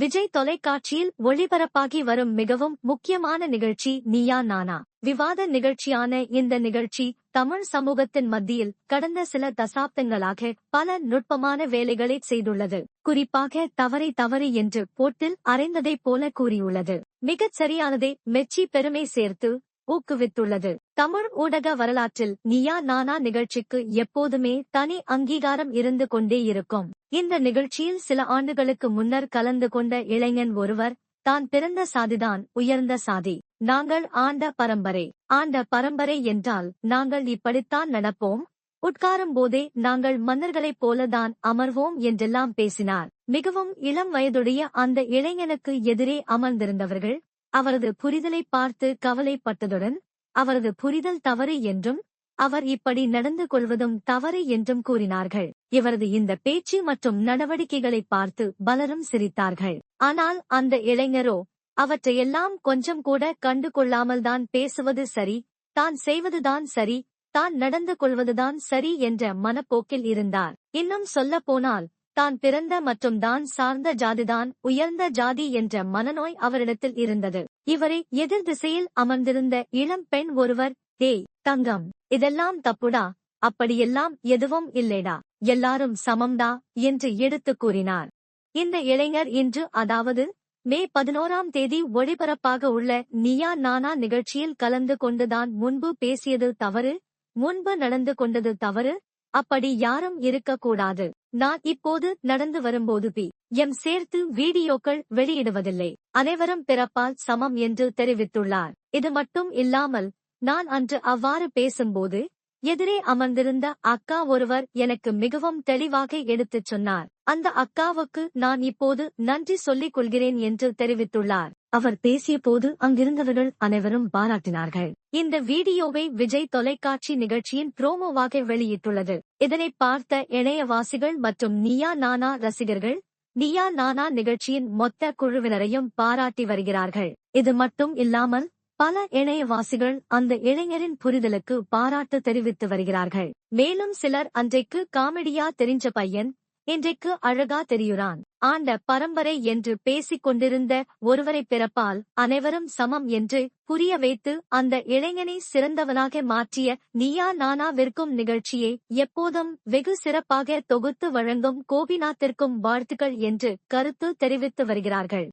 விஜய் தொலைக்காட்சியில் ஒளிபரப்பாகி வரும் மிகவும் முக்கியமான நிகழ்ச்சி நீயா நானா. விவாத நிகழ்ச்சியான இந்த நிகழ்ச்சி தமிழ் சமூகத்தின் மத்தியில் கடந்த சில தசாப்தங்களாக பல நுட்பமான வேலைகளை செய்துள்ளது. குறிப்பாக தவறை தவறு என்று போட்டில் அறைந்ததைப் போல கூறியுள்ளது. மிகச் சரியானதை மெச்சி பெருமை சேர்த்து ஊக்குவித்துள்ளது. தமிழ் ஊடக வரலாற்றில் நியா நானா நிகழ்ச்சிக்கு எப்போதுமே தனி அங்கீகாரம் இருந்து கொண்டே இருக்கும். இந்த நிகழ்ச்சியில் சில ஆண்டுகளுக்கு முன்னர் கலந்து கொண்ட இளைஞன் ஒருவர் தான் பிறந்த சாதிதான் உயர்ந்த சாதி. நாங்கள் ஆண்ட பரம்பரை. ஆண்ட பரம்பரை என்றால் நாங்கள் இப்படித்தான் நடப்போம். உட்காரும் போதே நாங்கள் மன்னர்களைப் போலதான் அமர்வோம் என்றெல்லாம் பேசினார். மிகவும் இளம் வயதுடைய அந்த இளைஞனுக்கு எதிரே அமர்ந்திருந்தவர்கள் அவரது புரிதலை பார்த்து கவலைப்பட்டதுடன் அவரது புரிதல் தவறு என்றும் அவர் இப்படி நடந்து கொள்வதும் தவறு என்றும் கூறினார்கள். இவரது இந்த பேச்சு மற்றும் நடவடிக்கைகளை பார்த்து பலரும் சிரித்தார்கள். ஆனால் அந்த இளைஞரோ அவற்றையெல்லாம் கொஞ்சம் கூட கண்டு கொள்ளாமல்தான் பேசுவது சரி தான் செய்வதுதான் சரி தான் நடந்து கொள்வதுதான் சரி என்ற மனப்போக்கில் இருந்தார். இன்னும் சொல்லப் போனால் தான் பிறந்த மற்றும் தான் சார்ந்த ஜாதிதான் உயர்ந்த ஜாதி என்ற மனநோய் அவரிடத்தில் இருந்தது. இவரை எதிர் திசையில் அமர்ந்திருந்த இளம் பெண் ஒருவர் டேய் தங்கம் இதெல்லாம் தப்புடா அப்படியெல்லாம் எதுவும் இல்லைடா எல்லாரும் சமம்டா என்று எடுத்துக் கூறினார். இந்த இளைஞர் இன்று அதாவது மே பதினோராம் தேதி ஒளிபரப்பாக உள்ள நியா நானா நிகழ்ச்சியில் கலந்து கொண்டுதான் முன்பு பேசியது தவறு முன்பு நடந்து கொண்டது தவறு அப்படி யாரும் இருக்கக்கூடாது. நான் இப்போது நடந்து வரும்போது பி. எம். சேர்த்து வீடியோக்கள் வெளியிடுவதில்லை. அனைவரும் பிறப்பால் சமம் என்று தெரிவித்துள்ளார். இது மட்டும் இல்லாமல் நான் அன்று அவ்வாறு பேசும்போது எதிரே அமர்ந்திருந்த அக்கா ஒருவர் எனக்கு மிகவும் தெளிவாக எடுத்துச் சொன்னார். அந்த அக்காவுக்கு நான் இப்போது நன்றி சொல்லிக் கொள்கிறேன் என்று தெரிவித்துள்ளார். அவர் பேசிய போது அங்கிருந்தவர்கள் அனைவரும் பாராட்டினார்கள். இந்த வீடியோவை விஜய் தொலைக்காட்சி நிகழ்ச்சியின் புரோமோவாக வெளியிட்டுள்ளது. இதனை பார்த்த இணையவாசிகள் மற்றும் நியா நானா ரசிகர்கள் நியா நானா நிகழ்ச்சியின் மொத்த குழுவினரையும் பாராட்டி வருகிறார்கள். இது மட்டும் இல்லாமல் பல இணையவாசிகள் அந்த இளைஞரின் புரிதலுக்கு பாராட்டு தெரிவித்து வருகிறார்கள். மேலும் சிலர் அன்றைக்கு காமெடியா தெரிஞ்ச பையன் இன்றைக்கு அழகா தெரியுறான். ஆண்ட பரம்பரை என்று பேசிக் கொண்டிருந்த ஒருவரை பிறப்பால் அனைவரும் சமம் என்று புரிய வைத்து அந்த இளைஞனை சிறந்தவனாக மாற்றிய நீயா நானாவிற்கும் நிகழ்ச்சியை எப்போதும் வெகு சிறப்பாக தொகுத்து வழங்கும் கோபிநாத்திற்கும் வாழ்த்துக்கள் என்று கருத்து தெரிவித்து வருகிறார்கள்.